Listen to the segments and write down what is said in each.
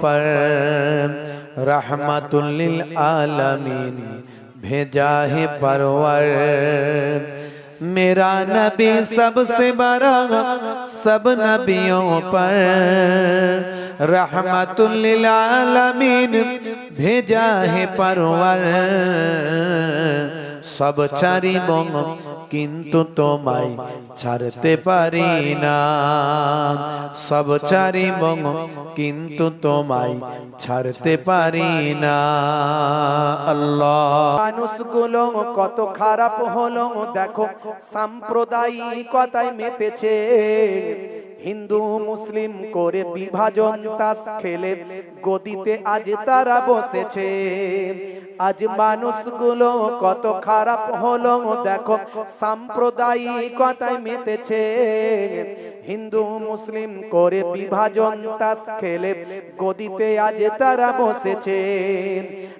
پر رحمت للعالمین بھیجا ہے پرور۔ میرا نبی سب سے بڑا، سب نبیوں پر رحمت للعالمین بھیجا ہے پرور۔ سب چاری بوم কিন্তু তোমায় ছাড়তে পারি না। সব ছাড়িব কিন্তু তোমায় ছাড়তে পারি না। আল্লাহ। মানুষগুলো কত খারাপ হলো, দেখো, সাম্প্রদায়িকতায় মেতেছে। হিন্দু, মুসলিম করে বিভাজন তাস খেলে গদিতে আজ তারা বসেছে। আজ মানুষগুলো কত খারাপ হলো, দেখো, সাম্প্রদায়িকতায় মেতেছে। হিন্দু, মুসলিম করে বিভাজন তাস খেলে গদিতে আজ তারা বসেছে।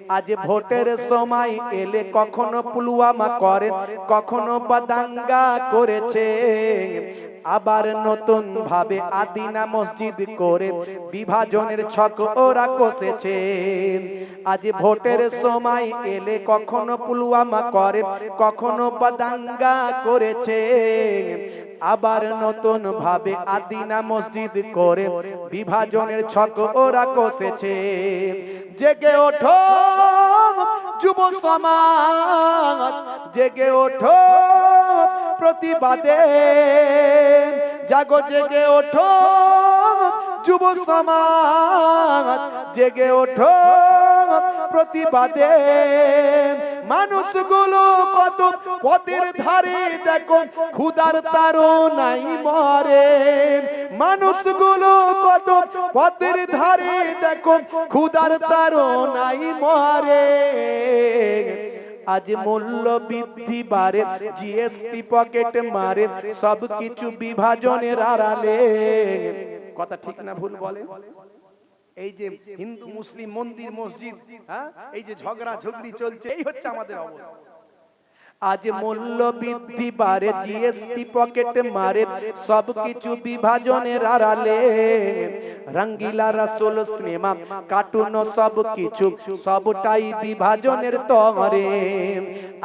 আজ ভোটের সময় এলে কখনো পুলওয়ামা করে কখনো বাদাঙ্গা করেছে। আবার নতুন ভাবে আদিনা মসজিদ করে বিভাজনের ছক ওরা কষেছে আজ ভোটের সময় এলে কখনো পুলওয়ামা করে, কখনো বাদাঙ্গা করেছে আবার নতুন ভাবে আদিনা মসজিদ করে বিভাজনের ছক ওরা কষেছে জেগে ওঠো যুব সমাজ, জেগে ওঠো প্রতিবাদে। জাগো, জেগে ওঠো, যুব সমাজ, জেগে ওঠো, প্রতিবাদে। মানুষগুলো কত পথের ধারে দেখো ক্ষুদার তারও নাই মরে। মানুষগুলো কত পথের ধারে দেখো ক্ষুদার তারও নাই মরে। আজ মূল্য বৃদ্ধি বাড়ে জিএসটি পকেট মারে সবকিছু বিভাজনের আড়ালে। কথা ঠিক না ভুল বলে? এই যে হিন্দু মুসলিম মন্দির, মসজিদ হ্যাঁ? এই যে ঝগড়া ঝগড়ি চলছে, এই হচ্ছে আমাদের অবস্থা। আজ মূল্য বৃদ্ধি বাড়ে জিএসটি পকেট মারে সব কিছু বিভাজনের আড়ালে। রঙ্গিলা রাসুল সিনেমা কার্টুন সব কিছু সবটাই বিভাজনের তরে।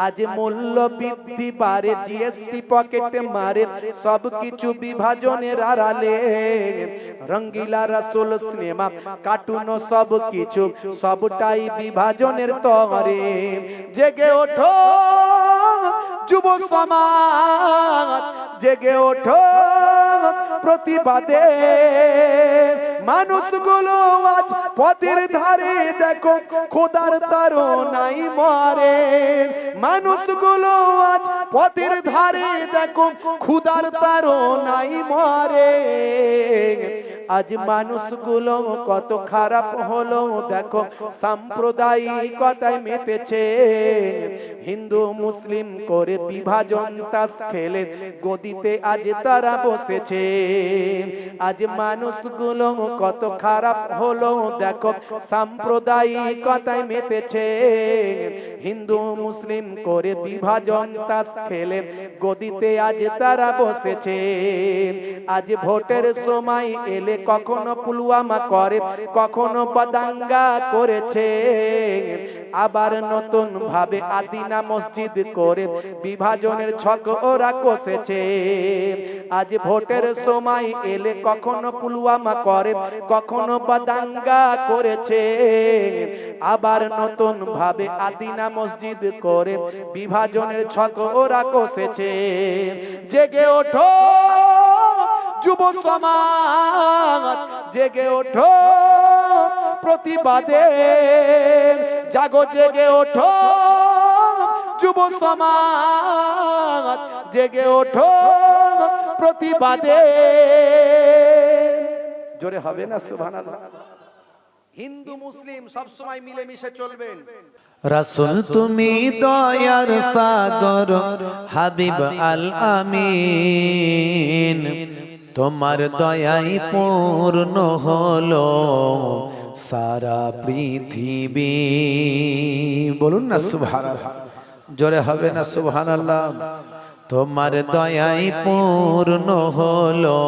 আজ মূল্য বৃদ্ধি বাড়ে জিএসটি পকেটে মারে সব কিছু বিভাজনের আড়ালে। রঙ্গিলা রাসুল সিনেমা কার্টুন সব কিছু সবটাই বিভাজনের তরে। জেগে ওঠো যুব সমাজ, জেগে ওঠো প্রতিবাদে। মানুষগুলো আজ পথের ধারে দেখো, খোদার তার নাই মরে মানুষগুলো আজ পথের ধারে দেখো, খুদার তারও নাই মরে আজ মানুষগুলো কত খারাপ হলো, দেখো, সাম্প্রদায়িকতায় মেতেছে। হিন্দু, মুসলিম করে বিভাজন তাস খেলে, গদিতে আজ তারা বসেছে। আজ মানুষগুলো কত খারাপ হলো, দেখো, সাম্প্রদায়িকতায় মেতেছে। হিন্দু, মুসলিম করে বিভাজন তাস খেলে, গদিতে আজ তারা বসেছে। আজ ভোটের সময় এলে কখনো পুলওয়ামা করে, কখনো বাদাঙ্গা করেছে। আবার নতুন ভাবে আদিনা মসজিদ করে বিভাজনের ছক ওরা কষেছে। আজ ভোটের সময় এলে কখনো পুলওয়ামা করে, কখনো বাদাঙ্গা করেছে। আবার নতুন ভাবে আদিনা মসজিদ করে বিভাজনের ছক ওরা কষেছে। জেগে ওঠো! যুব সমাজ জেগে ওঠো প্রতিবাদে জাগো জেগে ওঠো। যুব সমাজ জেগে ওঠো প্রতিবাদে। জোরে হবে না সুবহানাল্লাহ। হিন্দু মুসলিম সব সময় মিলেমিশে চলবেন। রাসুল তুমি দয়ার সাগর হাবিব আল আমিন তোমার দয়াই পূর্ণ হলো সারা পৃথিবী। বলুন না সুভান জোরে হবে না সুভান আল্লাহ তোমার দয়াই পূর্ণ হলো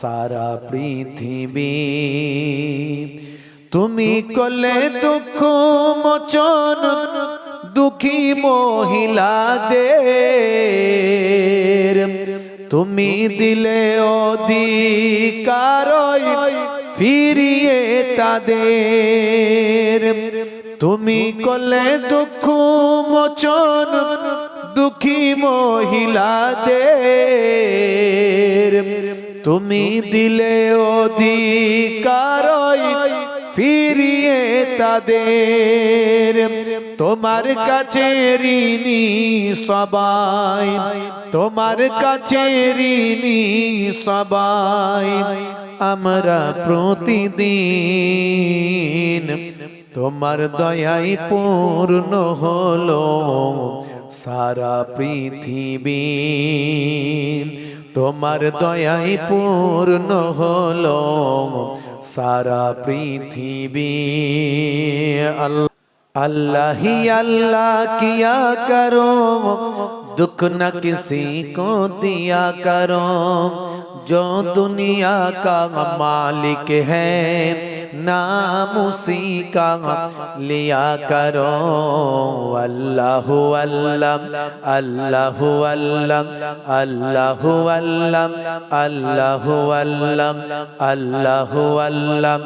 সারা পৃথিবী। তুমি কলে দুঃখ মোচন, দুঃখী মহিলা মহিলাদের তুমি দিলে অধিকার ফিরিয়ে তাদের। তুমি করলে দুঃখ মোচন দুঃখী মহিলাদের। তুমি দিলে অধিকার ফিরিয়ে তাদের। তোমার কাছে ঋণী সবাই, তোমার কাছে ঋণী সবাই, আমরা প্রতিদিন তোমার দয়াই পূর্ণ হলো সারা পৃথিবী। তোমার দয়াই পূর্ণ হলো সারা تھی بھی اللہ ہی اللہ کیا کرو دکھ نہ کسی کو دیا کرو جو دنیا کا مالک ہے নাম কাম লিয়া করো আল্লাহু আল্লাহ আল্লাহু আল্লাহ আল্লাহু আল্লাহ আল্লাহু আল্লাহ আল্লাহু আল্লাহ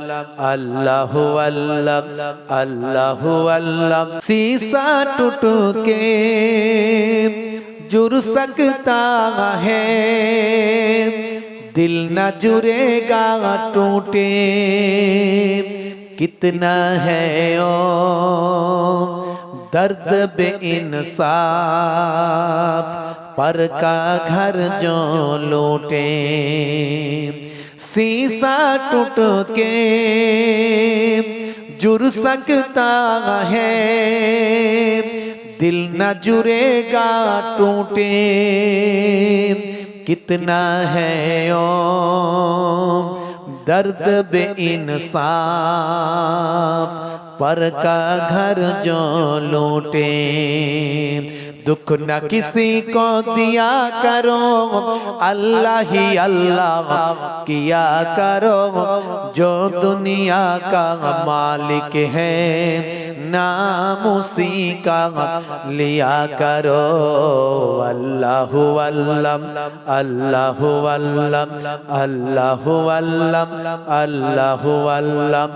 আল্লাহু আল্লাহ আল্লাহু আল্লাহ सीसा टुटके जुड़ کتنا ہے او درد بے انصاف، پر کا گھر جو لوٹے، سیسا ٹوٹ کے جر سکتا ہے، دل نہ جرے گا ٹوٹے۔ کتنا ہے او درد بے انصاف، پر کا گھر جو لوٹے۔ دکھ نہ کسی کو دیا کرو، اللہ ہی اللہ کیا کرو۔ جو دنیا کا مالک ہے نام اسی کا لیا کرو۔ আল্লাহ আল্লাম আল্লাহ আল্লাম আল্লাহ আল্লাম আল্লাহ আল্লাম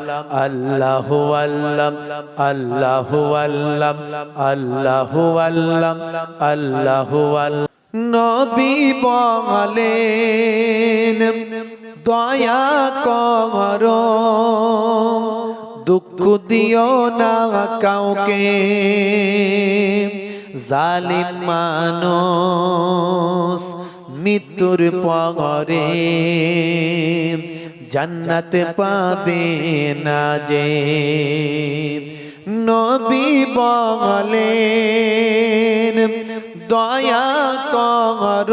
আল্লাহ আল্লাম আল্লাহ আল্লাম আল্লাহ আল্লাম আল্লাহ নবী বলেন দয়া কর দুঃখ দিও না কাউকে জালিম মানুষ মৃত্যুর পরে জান্নাত পাবে না যে। নবী বলেন, দয়া কর,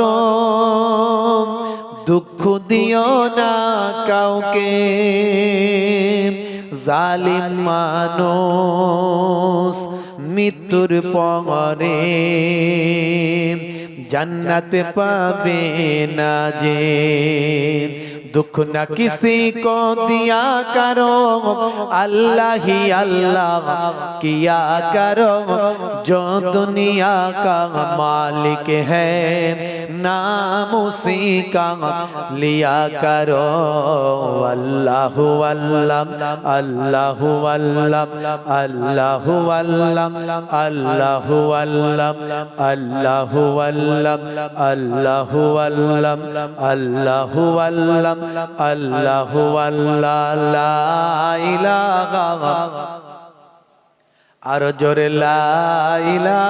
দুঃখ দিও না কাউকে। জালিম মানুষ মৃত্যুর পরে জান্নাত পাবে না যে। দুঃখ না কিসি কো দিয়া করো আল্লাহ আল্লাহ কিয়া করো যো দুনিয়া কা মালিক হ্যায় নাম লিয়া করো, আল্লাহ আল্লাহ আল্লাহ আল্লাহ আল্লাহ আল্লাহ আল্লাহ আল্লাহ আল্লাহ আল্লাহ আল্লাহ আল্লাহ আল্লাহ আল্লাহ আল্লাহ আল্লাহ লাইলা জোরে লাইলা